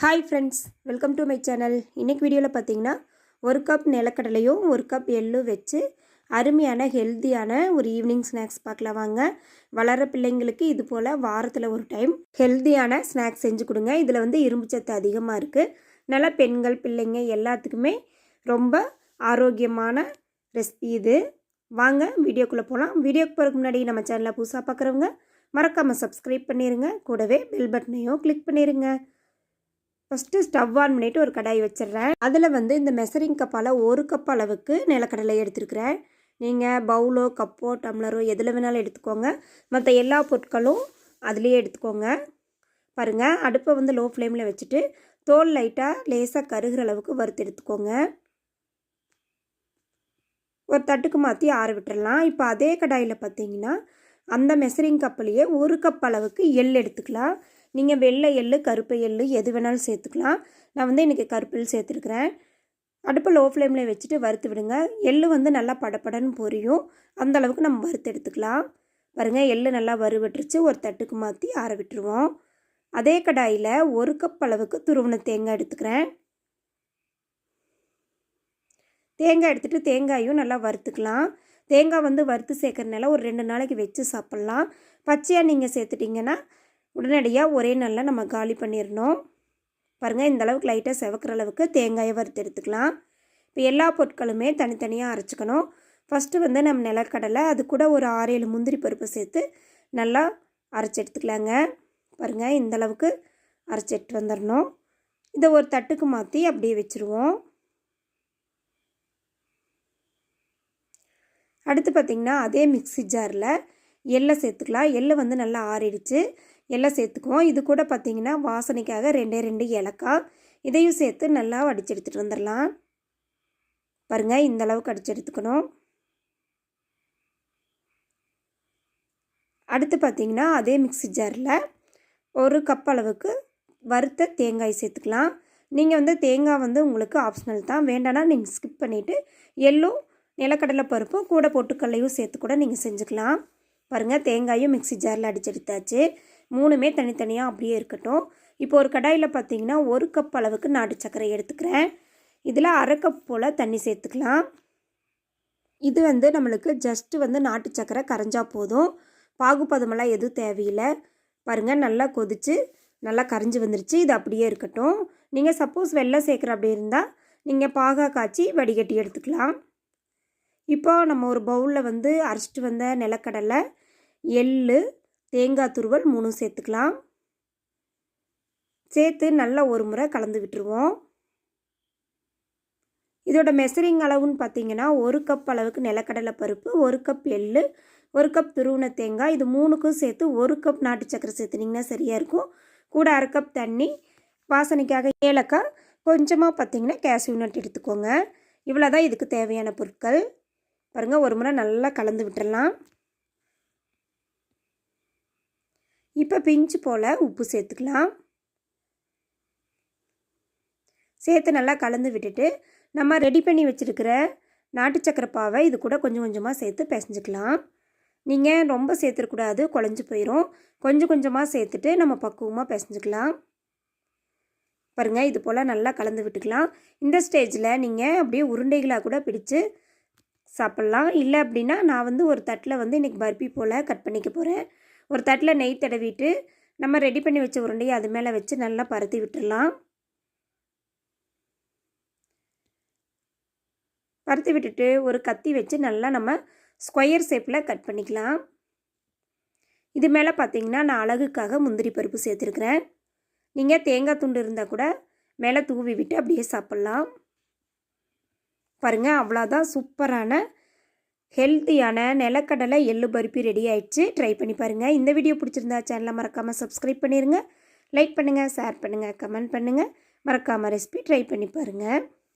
Hi friends welcome to my channel இன்றைக்கி வீடியோவில் பார்த்தீங்கன்னா ஒரு கப் நிலக்கடலையும் ஒரு கப் எள்ளும் வச்சு அருமையான ஹெல்த்தியான ஒரு ஈவினிங் ஸ்நாக்ஸ் பார்க்கலாம் வாங்க. வளர பிள்ளைங்களுக்கு இது போல் வாரத்தில் ஒரு டைம் ஹெல்த்தியான ஸ்நாக்ஸ் செஞ்சு கொடுங்க. இதில் வந்து இரும்பு சத்து அதிகமாக இருக்குது நல்லா பெண்கள் பிள்ளைங்க எல்லாத்துக்குமே ரொம்ப ஆரோக்கியமான ரெசிபி இது. வாங்க வீடியோக்குள்ளே போகலாம் வீடியோக்கு போகிறதுக்கு முன்னாடி நம்ம சேனலை புதுசாக பார்க்குறவங்க மறக்காமல் சப்ஸ்கிரைப் பண்ணிடுங்க கூடவே பெல் பட்டனையும் கிளிக் பண்ணிடுங்க ஃபஸ்ட்டு ஸ்டவ் ஆன் பண்ணிவிட்டு ஒரு கடாய் வச்சிடுறேன். அதில் வந்து இந்த மெசரிங் கப்பால் ஒரு கப் அளவுக்கு நிலக்கடலை எடுத்துருக்குறேன். நீங்கள் பவுலோ கப்போ டம்ளரோ எதில் வேணாலும் எடுத்துக்கோங்க. மற்ற எல்லா பொருட்களும் அதுலேயே எடுத்துக்கோங்க. பாருங்கள் அடுப்பை வந்து லோ ஃப்ளேமில் வச்சுட்டு தோல் லைட்டாக லேசாக கருகிற அளவுக்கு வறுத்து எடுத்துக்கோங்க. ஒரு தட்டுக்கு மாற்றி ஆற விட்டுடலாம் இப்போ அதே கடாயில் பார்த்தீங்கன்னா அந்த மெசரிங் கப்பிலேயே ஒரு கப் அளவுக்கு எள் எடுத்துக்கலாம். நீங்கள் வெள்ளை எள்ளு கருப்பு எள்ளு எது வேணாலும் சேர்த்துக்கலாம். நான் வந்து இன்றைக்கி கருப்பு எள் சேர்த்துருக்குறேன். அடுப்பை லோ ஃப்ளேமில் வச்சுட்டு வறுத்து விடுங்க. எள்ளு வந்து நல்லா படப்படன்னு பொரியும். அந்த அளவுக்கு நம்ம வறுத்து எடுத்துக்கலாம். பாருங்கள் எள்ளு நல்லா வறுவிட்டுருச்சு ஒரு தட்டுக்கு மாற்றி ஆற விட்டுருவோம். அதே கடாயில் ஒரு கப் அளவுக்கு துருவன தேங்காய் எடுத்துக்கிறேன். தேங்காய் எடுத்துகிட்டு தேங்காயும் நல்லா வறுத்துக்கலாம். தேங்காய் வந்து வறுத்து சேர்க்குறதுனால ஒரு ரெண்டு நாளைக்கு வச்சு சாப்பிட்லாம். பச்சையாக நீங்கள் சேர்த்துட்டிங்கன்னா உடனடியாக ஒரே நாளில் நம்ம காலி பண்ணிடணும் பாருங்கள் இந்த அளவுக்கு லைட்டாக செவக்கிற அளவுக்கு தேங்காயை வறுத்து எடுத்துக்கலாம். இப்போ எல்லா பொருட்களுமே தனித்தனியாக அரைச்சிக்கணும். ஃபஸ்ட்டு வந்து நம்ம நிலக்கடலை அது கூட ஒரு ஆறு ஏழு முந்திரி பருப்பு சேர்த்து நல்லா அரைச்சி எடுத்துக்கலாங்க. பாருங்கள் இந்த அளவுக்கு அரைச்சி எடுத்து வந்துடணும் இதை ஒரு தட்டுக்கு மாற்றி அப்படியே வச்சுருவோம். அடுத்து பார்த்திங்கன்னா அதே மிக்சி ஜாரில் எள்ளை சேர்த்துக்கலாம். எள்ளை வந்து நல்லா ஆறிடுச்சு. எல்லாம் சேர்த்துக்குவோம். இது கூட பார்த்திங்கன்னா வாசனைக்காக ரெண்டே ரெண்டு ஏலக்காய். இதையும் சேர்த்து நல்லா அடிச்சு எடுத்துகிட்டு வந்துடலாம். பாருங்கள் இந்த அளவுக்கு அடித்து எடுத்துக்கணும். அடுத்து பார்த்திங்கன்னா அதே மிக்சி ஜாரில் ஒரு கப் அளவுக்கு வறுத்த தேங்காய் சேர்த்துக்கலாம். நீங்கள் வந்து தேங்காய் வந்து உங்களுக்கு ஆப்ஷனல் தான். வேண்டானா நீங்கள் ஸ்கிப் பண்ணிவிட்டு எள்ளும் நிலக்கடலை பருப்பும் கூட பொட்டுக்கல்லையும் சேர்த்து கூட நீங்கள் செஞ்சுக்கலாம். பாருங்கள் தேங்காயும் மிக்சி ஜாரில் அடிச்சு எடுத்தாச்சு. மூணுமே தனித்தனியாக அப்படியே இருக்கட்டும். இப்போ ஒரு கடாயில் பார்த்தீங்கன்னா ஒரு கப் அளவுக்கு நாட்டு சர்க்கரை எடுத்துக்கிறேன். இதில் அரை கப் போல் தண்ணி சேர்த்துக்கலாம். இது வந்து நம்மளுக்கு ஜஸ்ட்டு வந்து நாட்டு சர்க்கரை கரைஞ்சா போதும். பாகுபதமெல்லாம் எதுவும் தேவையில்லை. பாருங்கள் நல்லா கொதித்து நல்லா கரைஞ்சி வந்துருச்சு. இது அப்படியே இருக்கட்டும். நீங்கள் சப்போஸ் வெள்ளை சேர்க்குற அப்படி இருந்தால் நீங்கள் பாகா காய்ச்சி வடிகட்டி எடுத்துக்கலாம். இப்போ நம்ம ஒரு பவுலில் வந்து அரைச்சிட்டு வந்த நிலக்கடலை எள் தேங்காய் துருவல் மூணும் சேர்த்துக்கலாம். சேர்த்து நல்லா ஒரு முறை கலந்து விட்டுருவோம். இதோட மெசரிங் அளவுன்னு பார்த்தீங்கன்னா ஒரு கப் அளவுக்கு நிலக்கடலை பருப்பு ஒரு கப் எள் ஒரு கப் துருவன தேங்காய் இது மூணுக்கும் சேர்த்து ஒரு கப் நாட்டு சக்கரை சேர்த்துனிங்கன்னா சரியாக இருக்கும். கூட அரை கப் தண்ணி வாசனைக்காக ஏலக்காய் கொஞ்சமாக பார்த்தீங்கன்னா கேஷ்யூ நட் எடுத்துக்கோங்க. இவ்வளோ தான் இதுக்கு தேவையான பொருட்கள். பாருங்கள் ஒரு முறை நல்லா கலந்து விட்டுடலாம் இப்போ பிஞ்சு போல் உப்பு சேர்த்துக்கலாம். சேர்த்து நல்லா கலந்து விட்டுட்டு நம்ம ரெடி பண்ணி வச்சுருக்கிற நாட்டு சக்கரை பாவை இது கூட கொஞ்சம் கொஞ்சமாக சேர்த்து பிசைஞ்சிக்கலாம். நீங்கள் ரொம்ப சேர்த்துருக்கூடாது குழஞ்சி போயிடும் கொஞ்சம் கொஞ்சமாக சேர்த்துட்டு நம்ம பக்குவமாக பிசைஞ்சிக்கலாம். பாருங்கள் இது போல் நல்லா கலந்து விட்டுக்கலாம். இந்த ஸ்டேஜில் நீங்கள் அப்படியே உருண்டைகளாக கூட பிடிச்சு சாப்பிட்லாம். இல்லை அப்படின்னா நான் வந்து ஒரு தட்டில் வந்து இன்றைக்கி பர்பி போல் கட் பண்ணிக்க போகிறேன் ஒரு தட்டில் நெய் தடவிட்டு நம்ம ரெடி பண்ணி வச்ச உருண்டையை அது மேலே வச்சு நல்லா பருத்தி விட்டுடலாம். பருத்தி விட்டுட்டு ஒரு கத்தி வச்சு நல்லா நம்ம ஸ்கொயர் ஷேப்பில் கட் பண்ணிக்கலாம். இது மேலே பார்த்தீங்கன்னா நான் அழகுக்காக முந்திரி பருப்பு சேர்த்துருக்குறேன். நீங்கள் தேங்காய் துண்டு இருந்தால் கூட மேலே தூவி விட்டு அப்படியே சாப்பிட்லாம். பாருங்கள் அவ்வளோதான் சூப்பரான ஹெல்த்தியான நிலக்கடலை எள்ளு பருப்பி ரெடி ஆயிடுச்சு. ட்ரை பண்ணி பாருங்கள் இந்த வீடியோ பிடிச்சிருந்தா சேனலை மறக்காமல் சப்ஸ்கிரைப் பண்ணிடுங்க லைக் பண்ணுங்கள் ஷேர் பண்ணுங்கள் கமெண்ட் பண்ணுங்கள் மறக்காமல் ரெசிபி ட்ரை பண்ணி பாருங்கள்